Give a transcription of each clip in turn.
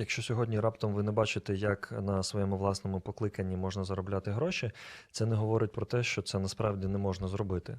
Якщо сьогодні раптом ви не бачите, як на своєму власному покликанні можна заробляти гроші, це не говорить про те, що це насправді не можна зробити.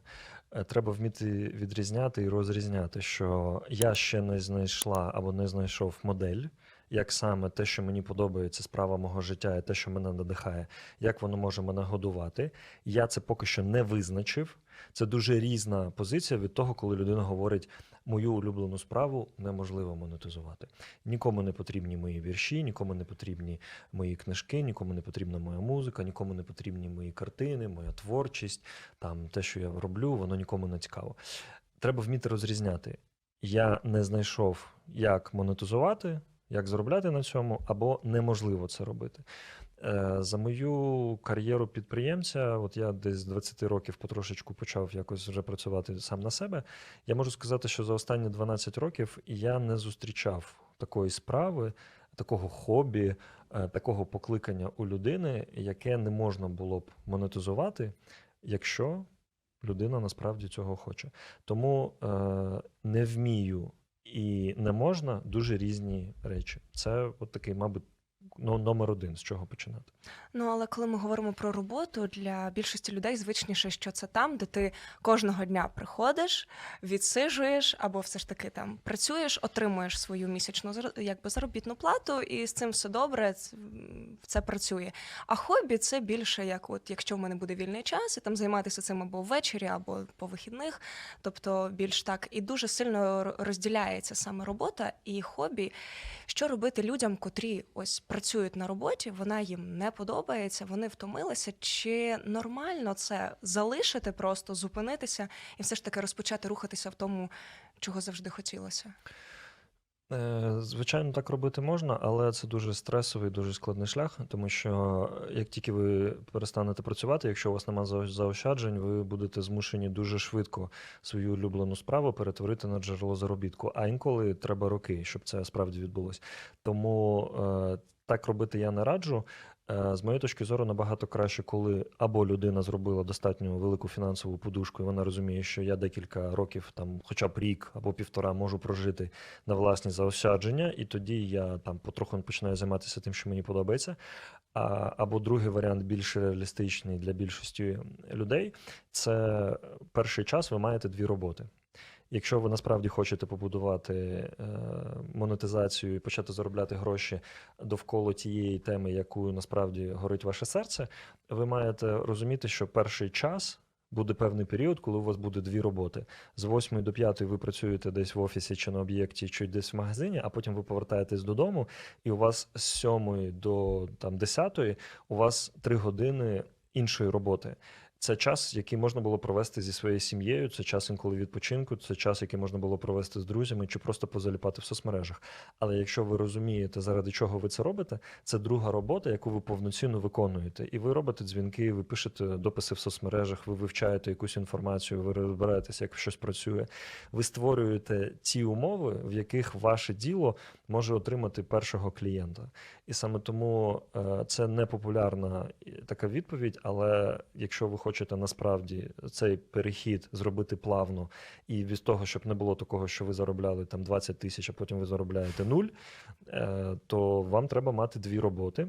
Е, Треба вміти відрізняти і розрізняти, що я ще не знайшла або не знайшов модель, як саме те, що мені подобається, справа мого життя, і те, що мене надихає, як воно може мене годувати. Я це поки що не визначив. Це дуже різна позиція від того, коли людина говорить, мою улюблену справу неможливо монетизувати. Нікому не потрібні мої вірші, нікому не потрібні мої книжки, нікому не потрібна моя музика, нікому не потрібні мої картини, моя творчість, там те, що я роблю, воно нікому не цікаво. Треба вміти розрізняти. Я не знайшов, як монетизувати, як заробляти на цьому, або неможливо це робити. Е, За мою кар'єру підприємця, от я десь з 20 років потрошечку почав якось вже працювати сам на себе. Я можу сказати, що за останні 12 років я не зустрічав такої справи, такого хобі, е, такого покликання у людини, яке не можна було б монетизувати, якщо людина насправді цього хоче. Тому е, не вмію і не можна дуже різні речі. Це от такий, мабуть, ну, номер один, з чого починати. Ну, але коли ми говоримо про роботу, для більшості людей звичніше, що це там, де ти кожного дня приходиш, відсижуєш, або все ж таки там працюєш, отримуєш свою місячну якби заробітну плату, і з цим все добре, це працює. А хобі це більше як, от якщо в мене буде вільний час, і там займатися цим або ввечері, або по вихідних, тобто більш так і дуже сильно розділяється саме робота і хобі. Що робити людям, котрі ось працюють на роботі, вона їм не подобається, вони втомилися. Чи нормально це залишити, просто зупинитися і все ж таки розпочати рухатися в тому, чого завжди хотілося? Е, Звичайно, так робити можна, але це дуже стресовий, дуже складний шлях, тому що як тільки ви перестанете працювати, якщо у вас немає зао- заощаджень, ви будете змушені дуже швидко свою улюблену справу перетворити на джерело заробітку. А інколи треба роки, щоб це справді відбулося. Тому е, так робити я не раджу. Е, З моєї точки зору, набагато краще, коли або людина зробила достатньо велику фінансову подушку, і вона розуміє, що я декілька років, там, хоча б рік або півтора, можу прожити на власні заощадження, і тоді я там потроху починаю займатися тим, що мені подобається. А, або другий варіант, більш реалістичний для більшості людей, це перший час ви маєте дві роботи. Якщо ви насправді хочете побудувати е, монетизацію і почати заробляти гроші довкола тієї теми, якою насправді горить ваше серце, ви маєте розуміти, що перший час буде певний період, коли у вас буде дві роботи. З 8 до 5 ви працюєте десь в офісі чи на об'єкті, чи десь в магазині, а потім ви повертаєтесь додому, і у вас з 7 до там, 10 у вас 3 години іншої роботи. Це час, який можна було провести зі своєю сім'єю, це час інколи відпочинку, це час, який можна було провести з друзями чи просто позаліпати в соцмережах. Але якщо ви розумієте, заради чого ви це робите, це друга робота, яку ви повноцінно виконуєте. І ви робите дзвінки, ви пишете дописи в соцмережах, ви вивчаєте якусь інформацію, ви розбираєтеся, як щось працює. Ви створюєте ті умови, в яких ваше діло може отримати першого клієнта. І саме тому е, це не популярна е, така відповідь. Але якщо ви хочете насправді цей перехід зробити плавно, і від того, щоб не було такого, що ви заробляли там 20 тисяч, а потім ви заробляєте нуль, е, то вам треба мати дві роботи.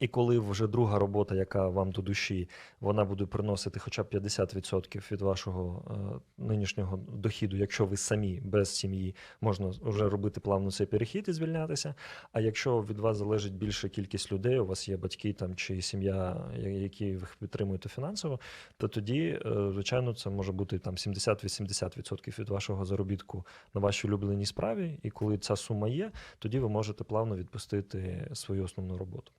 І коли вже друга робота, яка вам до душі, вона буде приносити хоча б 50% від вашого е, нинішнього доходу, якщо ви самі без сім'ї можна вже робити плавно цей перехід і звільнятися. А якщо від вас залежить більша кількість людей, у вас є батьки там чи сім'я, які ви підтримуєте фінансово, то тоді, е, звичайно, це може бути там 70-80% від вашого заробітку на вашій улюбленій справі. І коли ця сума є, тоді ви можете плавно відпустити свою основну роботу.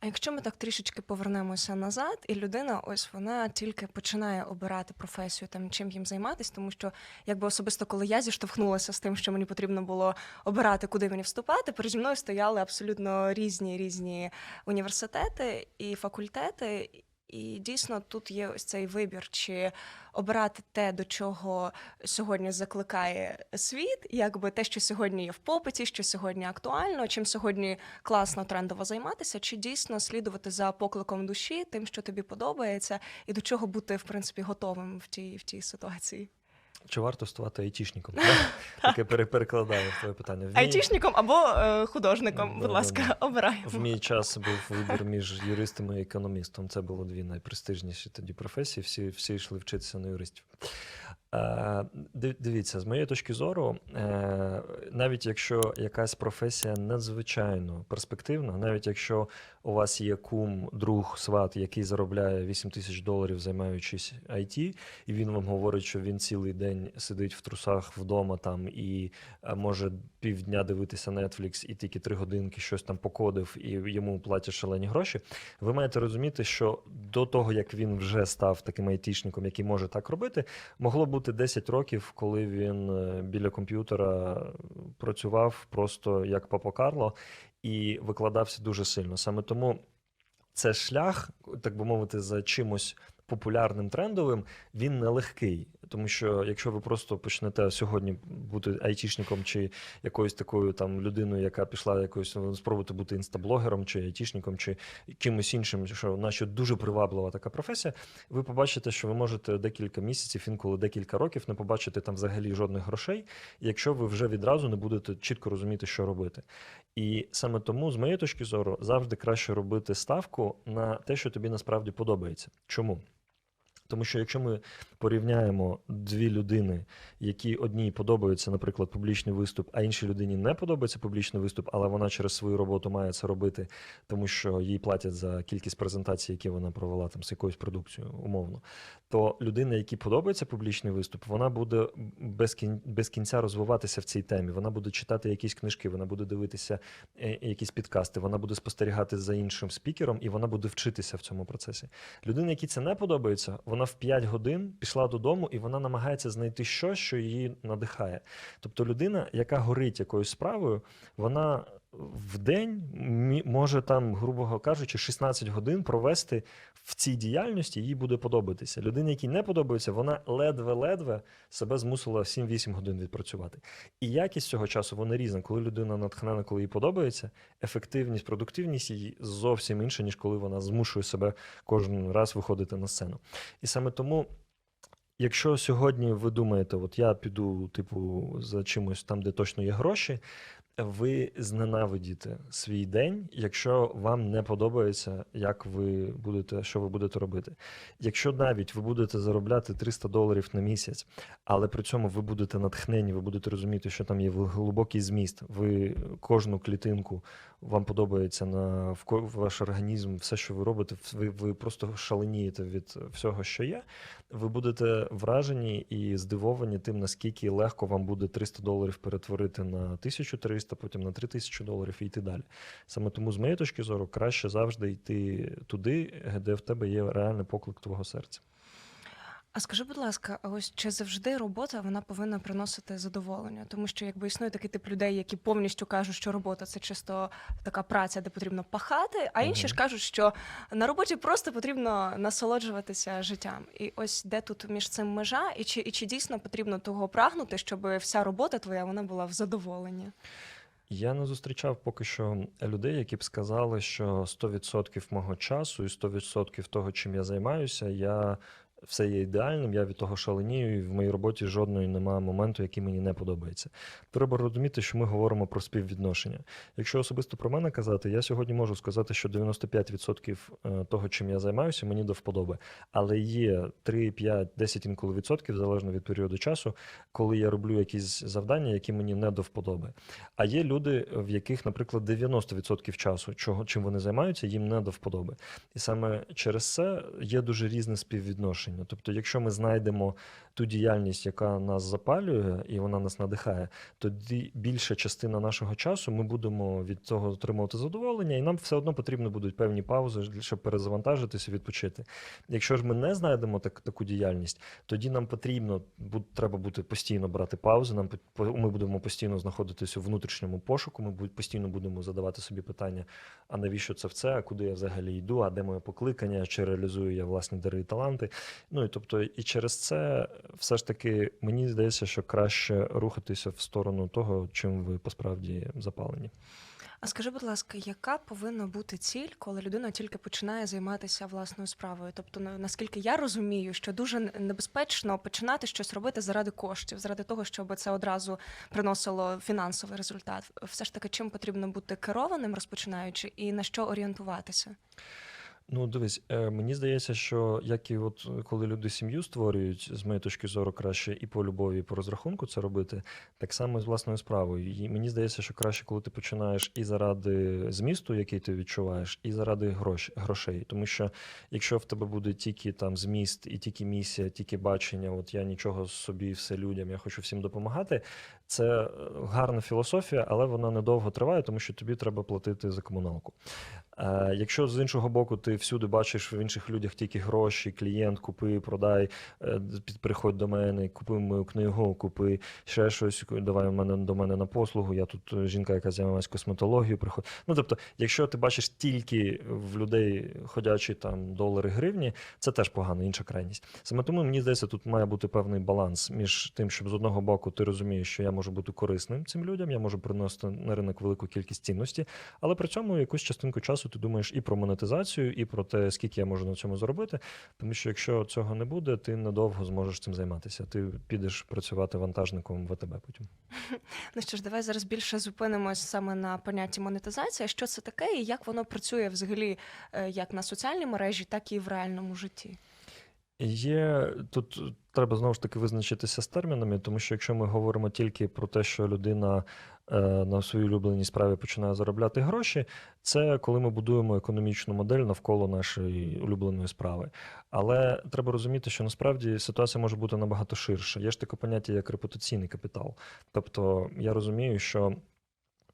А якщо ми так трішечки повернемося назад, і людина, ось вона тільки починає обирати професію, там чим їм займатися, тому що якби особисто, коли я зіштовхнулася з тим, що мені потрібно було обирати, куди мені вступати, переді мною стояли абсолютно різні різні університети і факультети. І дійсно тут є ось цей вибір, чи обирати те, до чого сьогодні закликає світ, якби те, що сьогодні є в попиті, що сьогодні актуально, чим сьогодні класно трендово займатися, чи дійсно слідувати за покликом душі, тим, що тобі подобається, і до чого бути в принципі готовим в тій в тій ситуації. Чи варто ставати айтішником? Таке пере- перекладаю твоє питання. Айтішником або е, художником, будь ласка, обираємо. В мій час був вибір між юристом і економістом. Це було дві найпрестижніші тоді професії. Всі, всі йшли вчитися на юристів. Е, див- Дивіться, з моєї точки зору, е, навіть якщо якась професія надзвичайно перспективна, навіть якщо у вас є кум, друг, сват, який заробляє 8 тисяч доларів, займаючись IT, і він вам говорить, що він цілий день сидить в трусах вдома там і е, може півдня дивитися Netflix і тільки три годинки щось там покодив, і йому платять шалені гроші. Ви маєте розуміти, що до того, як він вже став таким айтішником, який може так робити, могло бути 10 років, коли він е, біля комп'ютера працював просто як Папа Карло і викладався дуже сильно. Саме тому це шлях, так би мовити, за чимось популярним трендовим, він нелегкий. Тому що якщо ви просто почнете сьогодні бути айтішником чи якоюсь такою там людиною, яка пішла якоюсь ну, спробувати бути інстаблогером чи айтішником, чи кимось іншим, що наче дуже приваблива така професія, ви побачите, що ви можете декілька місяців, інколи декілька років не побачити там взагалі жодних грошей, якщо ви вже відразу не будете чітко розуміти, що робити. І саме тому, з моєї точки зору, завжди краще робити ставку на те, що тобі насправді подобається. Чому? Тому що якщо ми порівняємо дві людини, які одній подобається, наприклад, публічний виступ, а іншій людині не подобається публічний виступ, але вона через свою роботу має це робити, тому що їй платять за кількість презентацій, які вона провела там з якоюсь продукцією, умовно, то людина, якій подобається публічний виступ, вона буде без, кін... кінця розвиватися в цій темі. Вона буде читати якісь книжки, вона буде дивитися е, якісь підкасти, вона буде спостерігати за іншим спікером, і вона буде вчитися в цьому процесі. Людина, якій це не подобається, вона в 5 годин пішла додому і вона намагається знайти щось, що її надихає. Тобто людина, яка горить якоюсь справою, вона в день може там, грубо кажучи, 16 годин провести в цій діяльності, їй буде подобатися. Людині, якій не подобається, вона ледве-ледве себе змусила 7-8 годин відпрацювати. І якість цього часу вона різна. Коли людина натхнена, коли їй подобається, ефективність, продуктивність її зовсім інша, ніж коли вона змушує себе кожен раз виходити на сцену. І саме тому. Якщо сьогодні ви думаєте, от я піду, типу, за чимось там, де точно є гроші, ви зненавидіте свій день, якщо вам не подобається, як ви будете, що ви будете робити. Якщо навіть ви будете заробляти 300 доларів на місяць, але при цьому ви будете натхнені, ви будете розуміти, що там є глибокий зміст, ви кожну клітинку вам подобається на ваш організм, все, що ви робите, ви, ви просто шаленієте від всього, що є. Ви будете вражені і здивовані тим, наскільки легко вам буде 300 доларів перетворити на 1300, потім на 3000 доларів і йти далі. Саме тому, з моєї точки зору, краще завжди йти туди, де в тебе є реальний поклик твого серця. А скажи, будь ласка, а ось чи завжди робота вона повинна приносити задоволення? Тому що якби існує такий тип людей, які повністю кажуть, що робота це чисто така праця, де потрібно пахати, а інші ж кажуть, що на роботі просто потрібно насолоджуватися життям. І ось де тут між цим межа, і чи, і чи дійсно потрібно того прагнути, щоб вся робота твоя вона була в задоволенні? Я не зустрічав поки що людей, які б сказали, що 100% мого часу і 100% того, чим я займаюся, я все є ідеальним, я від того шаленію, і в моїй роботі жодної немає моменту, який мені не подобається. Треба розуміти, що ми говоримо про співвідношення. Якщо особисто про мене казати, я сьогодні можу сказати, що 95% е, того, чим я займаюся, мені до вподоби. Але є 3, 5, 10 інколи відсотків, залежно від періоду часу, коли я роблю якісь завдання, які мені не до вподоби. А є люди, в яких, наприклад, 90% часу, чого чим вони займаються, їм не до вподоби. І саме через це є дуже різне співвідношення. Тобто, якщо ми знайдемо ту діяльність, яка нас запалює і вона нас надихає, тоді більша частина нашого часу ми будемо від цього отримувати задоволення, і нам все одно потрібно будуть певні паузи, щоб перезавантажитися, відпочити. Якщо ж ми не знайдемо так, таку діяльність, тоді нам потрібно треба бути постійно брати паузи. Нам ми будемо постійно знаходитися у внутрішньому пошуку. Ми бу- постійно будемо задавати собі питання: а навіщо це все? А куди я взагалі йду? А де моє покликання? Чи реалізую я власні дари і таланти? Ну і тобто, і через це все ж таки мені здається, що краще рухатися в сторону того, чим ви посправді запалені. А скажи, будь ласка, яка повинна бути ціль, коли людина тільки починає займатися власною справою? Тобто, наскільки я розумію, що дуже небезпечно починати щось робити заради коштів, заради того, щоб це одразу приносило фінансовий результат. Все ж таки, чим потрібно бути керованим, розпочинаючи, і на що орієнтуватися? Ну, дивись, е, мені здається, що як і от е, коли люди сім'ю створюють, з моєї точки зору, краще і по любові, і по розрахунку це робити, так само і з власною справою. І мені здається, що краще, коли ти починаєш і заради змісту, який ти відчуваєш, і заради грош, грошей. Тому що якщо в тебе буде тільки там зміст, і тільки місія, тільки бачення, от я нічого собі, все людям, я хочу всім допомагати. Це е, гарна філософія, але вона недовго триває, тому що тобі треба платити за комуналку. Е, Якщо з іншого боку ти всюди бачиш в інших людях тільки гроші, клієнт, купи, продай, е, приходь до мене, купи мою книгу, купи ще щось, давай мене до мене на послугу. Я тут е, жінка, яка займається косметологією, приходь. Ну тобто, якщо ти бачиш тільки в людей ходячі там долари гривні, це теж погано, інша крайність. Саме тому мені здається, тут має бути певний баланс між тим, щоб з одного боку ти розумієш, що я можу бути корисним цим людям, я можу приносити на ринок велику кількість цінності, але при цьому якусь частинку часу ти думаєш і про монетизацію, і про те, скільки я можу на цьому заробити. Тому що якщо цього не буде, ти недовго зможеш цим займатися. Ти підеш працювати вантажником в АТБ потім. Ну що ж, давай зараз більше зупинимось саме на понятті монетизація. Що це таке, і як воно працює взагалі е, як на соціальній мережі, так і в реальному житті? Є тут треба знову ж таки визначитися з термінами, тому що якщо ми говоримо тільки про те, що людина е, на своїй улюбленій справі починає заробляти гроші, це коли ми будуємо економічну модель навколо нашої улюбленої справи. Але треба розуміти, що насправді ситуація може бути набагато ширша. Є ж таке поняття як репутаційний капітал. Тобто я розумію, що.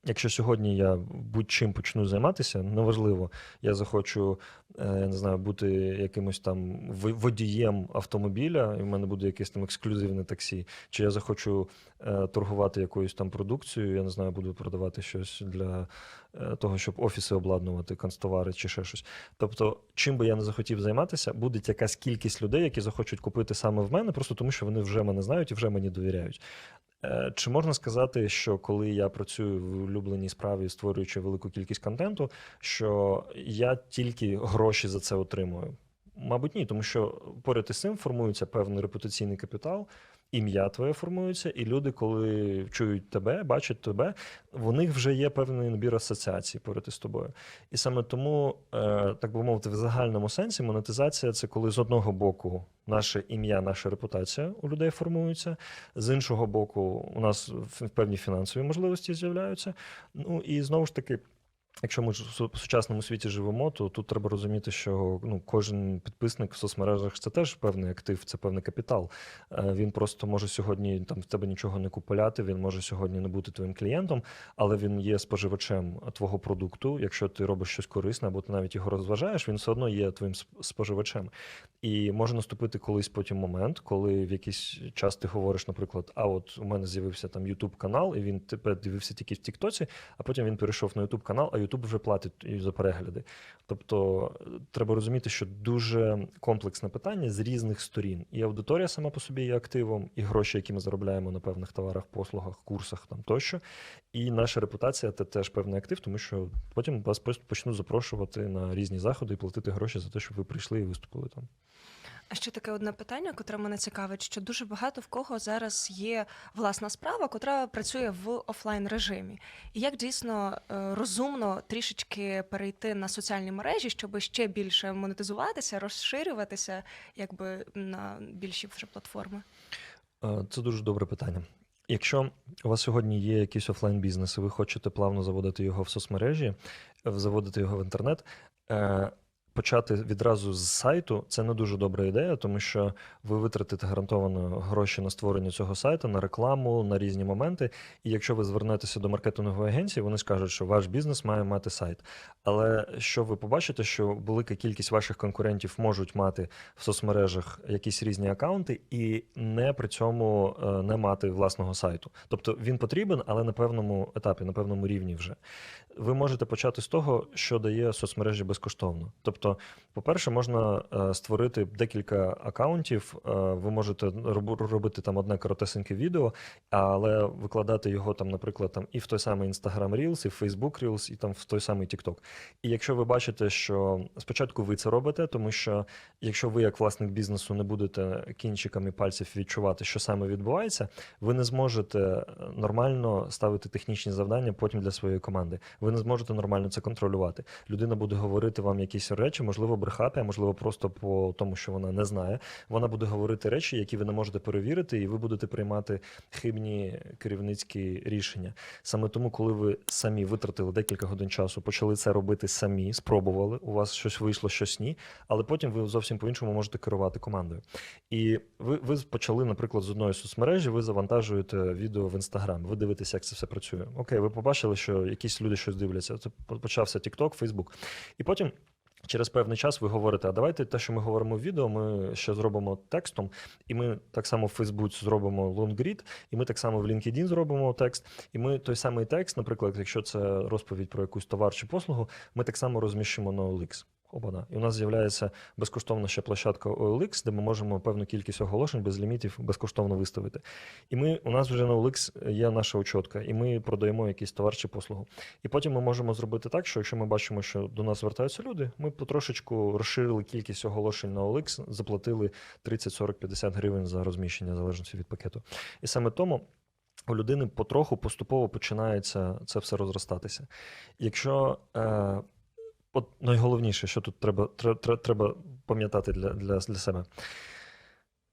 Якщо сьогодні я будь-чим почну займатися, неважливо, я захочу е, я не знаю, бути якимось там водієм автомобіля, і в мене буде якесь там ексклюзивне таксі, чи я захочу е, торгувати якоюсь там продукцією, я не знаю, буду продавати щось для е, того, щоб офіси обладнувати, канцтовари чи ще щось. Тобто, чим би я не захотів займатися, буде якась кількість людей, які захочуть купити саме в мене, просто тому що вони вже мене знають і вже мені довіряють. Е, Чи можна сказати, що коли я працюю в улюбленій справі, створюючи велику кількість контенту, що я тільки гроші за це отримую? Мабуть, ні, тому що поряд із цим формується певний репутаційний капітал, ім'я твоє формується, і люди, коли чують тебе, бачать тебе, в них вже є певний набір асоціацій поряд із тобою. І саме тому, е, так би мовити, в загальному сенсі монетизація це коли з одного боку наше ім'я, наша репутація у людей формується, з іншого боку, у нас певні фінансові можливості з'являються. Ну і знову ж таки. Якщо ми ж в сучасному світі живемо, то тут треба розуміти, що ну, кожен підписник в соцмережах це теж певний актив, це певний капітал. Е, Він просто може сьогодні там в тебе нічого не купувати, він може сьогодні не бути твоїм клієнтом, але він є споживачем твого продукту. Якщо ти робиш щось корисне, або ти навіть його розважаєш, він все одно є твоїм споживачем. І може наступити колись потім момент, коли в якийсь час ти говориш, наприклад, а от у мене з'явився там YouTube канал, і він тепер дивився тільки в Тіктоці, а потім він перейшов на YouTube канал, YouTube вже платить за перегляди. Тобто е, треба розуміти, що дуже комплексне питання з різних сторін. І аудиторія сама по собі є активом, і гроші, які ми заробляємо на певних товарах, послугах, курсах там тощо. І наша репутація це теж певний актив, тому що потім вас почнуть запрошувати на різні заходи і платити гроші за те, щоб ви прийшли і виступили там. А ще таке одне питання, котре мене цікавить, що дуже багато в кого зараз є власна справа, котра працює в офлайн режимі. І як дійсно е, розумно трішечки перейти на соціальні мережі, щоб ще більше монетизуватися, розширюватися, якби на більші вже платформи? Е, Це дуже добре питання. Якщо у вас сьогодні є якийсь офлайн бізнес, і ви хочете плавно заводити його в соцмережі, заводити його в інтернет, е, почати відразу з сайту це не дуже добра ідея, тому що ви витратите гарантовано гроші на створення цього сайту, на рекламу, на різні моменти. І якщо ви звернетеся до маркетингової агенції, вони скажуть, що ваш бізнес має мати сайт. Але що ви побачите, що велика кількість ваших конкурентів можуть мати в соцмережах якісь різні акаунти і не при цьому е, не мати власного сайту. Тобто він потрібен, але на певному етапі, на певному рівні вже. Ви можете почати з того, що дає соцмережі безкоштовно. Тобто, по-перше, можна е, створити декілька акаунтів. е, ви можете роб- робити там одне коротесеньке відео, але викладати його там, наприклад, там і в той самий Instagram Reels, і в Facebook Reels, і там в той самий TikTok. І якщо ви бачите, що спочатку ви це робите, тому що якщо ви, як власник бізнесу, не будете кінчиками пальців відчувати, що саме відбувається, ви не зможете е, нормально ставити технічні завдання потім для своєї команди. Ви не зможете нормально це контролювати. Людина буде говорити вам якісь речі, можливо, брехати, а можливо, просто по тому, що вона не знає. Вона буде говорити речі, які ви не можете перевірити, і ви будете приймати хибні керівницькі рішення. Саме тому, коли ви самі витратили декілька годин часу, почали це робити самі, спробували, у вас щось вийшло, щось ні, але потім ви зовсім по-іншому можете керувати командою. І ви, ви почали, наприклад, з одної соцмережі, ви завантажуєте відео в Інстаграм, ви дивитеся, як це все працює. Окей, ви побачили, що якісь люди щось дивляться. Це почався TikTok, Facebook. І потім. Через певний час ви говорите, а давайте те, що ми говоримо в відео, ми ще зробимо текстом, і ми так само в Фейсбуці зробимо лонгрід, і ми так само в LinkedIn зробимо текст. І ми той самий текст, наприклад, якщо це розповідь про якусь товар чи послугу, ми так само розміщимо на OLX. Обана. І у нас з'являється безкоштовна ще площадка OLX, де ми можемо певну кількість оголошень без лімітів безкоштовно виставити. І ми, у нас вже на OLX є наша учотка, і ми продаємо якийсь товар чи послугу. І потім ми можемо зробити так, що якщо ми бачимо, що до нас звертаються люди, ми потрошечку розширили кількість оголошень на OLX, заплатили 30, 40, 50 гривень за розміщення, в залежності від пакету. І саме тому. У людини потроху поступово починається це все розростатися. Якщо е, от найголовніше, що тут треба, треба, пам'ятати для, для, для себе.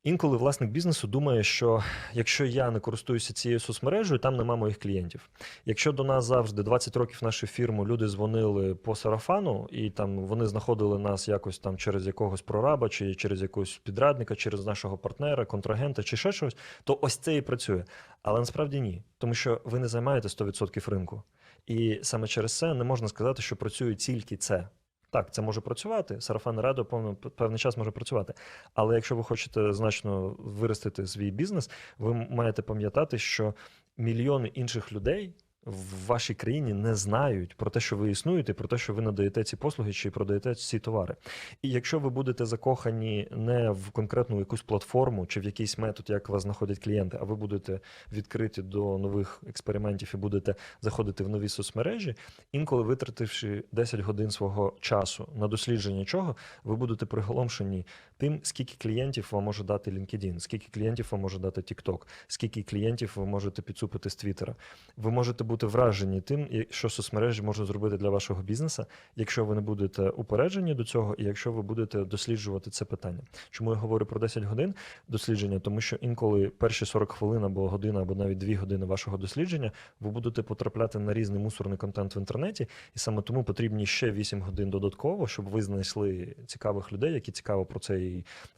Інколи власник бізнесу думає, що якщо я не користуюся цією соцмережею, там нема моїх клієнтів. Якщо до нас завжди 20 років нашу фірму люди дзвонили по сарафану, і там вони знаходили нас якось там через якогось прораба, чи через якогось підрадника, через нашого партнера, контрагента, чи ще щось, то ось це і працює. Але насправді ні, тому що ви не займаєте 100% ринку. І саме через це не можна сказати, що працює тільки це. Так, це може працювати. Сарафан радо певно, певний час може працювати. Але якщо ви хочете значно виростити свій бізнес, ви маєте пам'ятати, що мільйони інших людей в вашій країні не знають про те, що ви існуєте, про те, що ви надаєте ці послуги чи продаєте ці товари. І якщо ви будете закохані не в конкретну якусь платформу чи в якийсь метод, як вас знаходять клієнти, а ви будете відкриті до нових експериментів і будете заходити в нові соцмережі, інколи витративши 10 годин свого часу на дослідження чого, ви будете приголомшені тим, скільки клієнтів вам може дати LinkedIn, скільки клієнтів вам може дати TikTok, скільки клієнтів ви можете підцупити з Твіттера. Ви можете бути вражені тим, що соцмережі можуть зробити для вашого бізнесу, якщо ви не будете упереджені до цього, і якщо ви будете досліджувати це питання. Чому я говорю про 10 годин дослідження? Тому що інколи перші 40 хвилин або година, або навіть 2 години вашого дослідження ви будете потрапляти на різний мусорний контент в інтернеті, і саме тому потрібні ще 8 годин додатково, щоб ви знайшли цікавих людей, які цікаво про це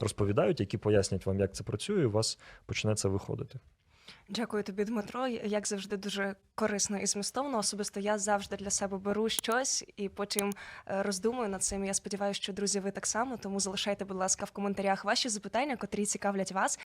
розповідають, які пояснять вам, як це працює, і у вас почне це виходити. Дякую тобі, Дмитро. Як завжди, дуже корисно і змістовно. Особисто я завжди для себе беру щось і потім е, роздумую над цим. Я сподіваюся, що друзі, ви так само. Тому залишайте, будь ласка, в коментарях ваші запитання, котрі цікавлять вас.